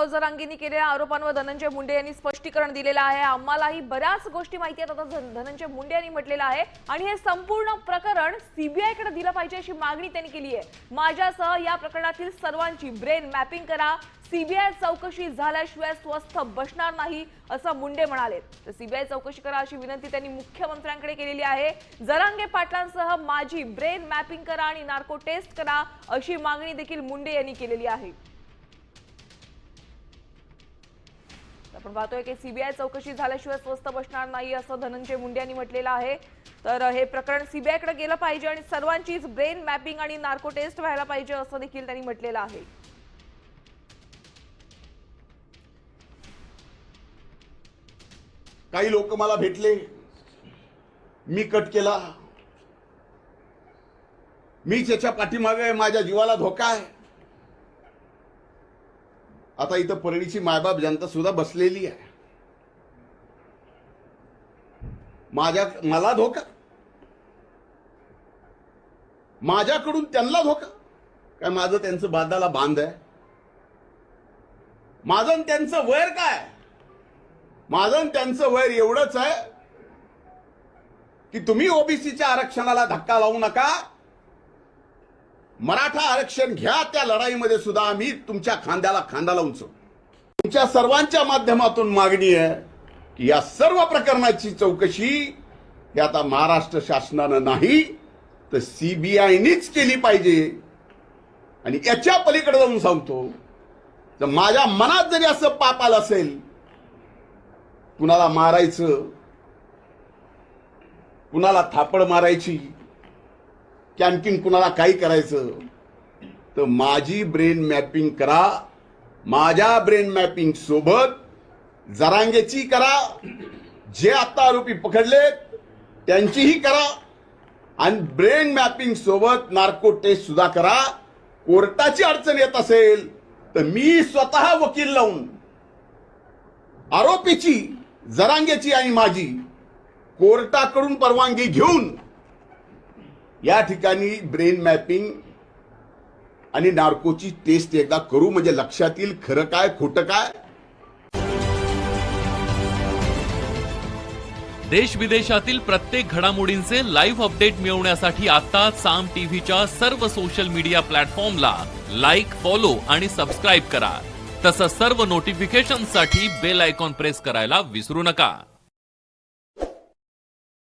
मनोज केलेल्या आरोपांवर धनंजय मुंडे यांनी स्पष्टीकरण दिलेलं आहे. आम्हालाही बऱ्याच गोष्टी माहिती आहेत. आता धनंजय मुंडे यांनी म्हटलेलं आहे. आणि हे संपूर्ण प्रकरण सीबीआयकडे दिलं पाहिजे अशी मागणी त्यांनी केली आहे. माझ्यासह या प्रकरणातील सर्वांची ब्रेन मॅपिंग करा. सीबीआय चौकशी झाल्याशिवाय स्वस्थ बसणार नाही असं मुंडे म्हणाले. तर सीबीआय चौकशी करा अशी विनंती त्यांनी मुख्यमंत्र्यांकडे केलेली आहे. जरांगे पाटलांसह माझी ब्रेन मॅपिंग करा आणि नार्को टेस्ट करा अशी मागणी देखील मुंडे यांनी केलेली आहे. आपण पाहतोय की सीबीआय चौकशी झाल्याशिवाय स्वस्त बसणार नाही असं धनंजय मुंडे यांनी म्हटलेलं आहे. तर हे प्रकरण सीबीआयकडे गेलं पाहिजे आणि सर्वांचीच ब्रेन मॅपिंग आणि नार्को टेस्ट व्हायला पाहिजे असं देखील त्यांनी म्हटलेलं आहे. काही लोक मला भेटले. मी कट केला. मी त्याच्या पाठीमागे माझ्या जीवाला धोका आहे. आता इथं परळीची मायबाप जनता सुद्धा बसलेली आहे. माझ्या मला धोका. माझ्याकडून त्यांना धोका. काय माझं त्यांचं बांधाला बांध आहे? माझं आणि त्यांचं वैर काय? माझं आणि त्यांचं वैर एवढंच आहे की तुम्ही ओबीसीच्या आरक्षणाला धक्का लावू नका. मराठा आरक्षण घ्या त्या लढाईमध्ये सुद्धा आम्ही तुमच्या खांद्याला खांदा लावून तुमच्या सर्वांच्या माध्यमातून मागणी आहे की या सर्व प्रकरणाची चौकशी ही आता महाराष्ट्र शासनानं नाही तर सीबीआयनीच केली पाहिजे. आणि याच्या पलीकडे जाऊन सांगतो तर माझ्या मनात जरी असं पाप आलं असेल कुणाला मारायचं कुणाला थापड मारायची की आणखीन कुणाला काही करायचं? तर माझी ब्रेन मॅपिंग करा. माझ्या ब्रेन मॅपिंग सोबत जरांगेची करा. जे आता आरोपी पकडलेत त्यांचीही करा. आणि ब्रेन मॅपिंग सोबत नार्को टेस्ट सुद्धा करा. कोर्टाची अडचण येत असेल तर मी स्वतः वकील लावून आरोपीची जरांगेची आणि माझी कोर्टाकडून परवानगी घेऊन या ठिकाणी ब्रेन मॅपिंग आणि नार्कोची टेस्ट एकदा करू म्हणजे लक्षात येईल खरं काय खोटं काय? देश विदेशातील प्रत्येक घडामोडींचे लाईव्ह अपडेट मिळवण्यासाठी आता साम टीव्हीच्या सर्व सोशल मीडिया प्लॅटफॉर्मला लाईक फॉलो आणि सबस्क्राईब करा. तसंच सर्व नोटिफिकेशनसाठी बेल आयकॉन प्रेस करायला विसरू नका.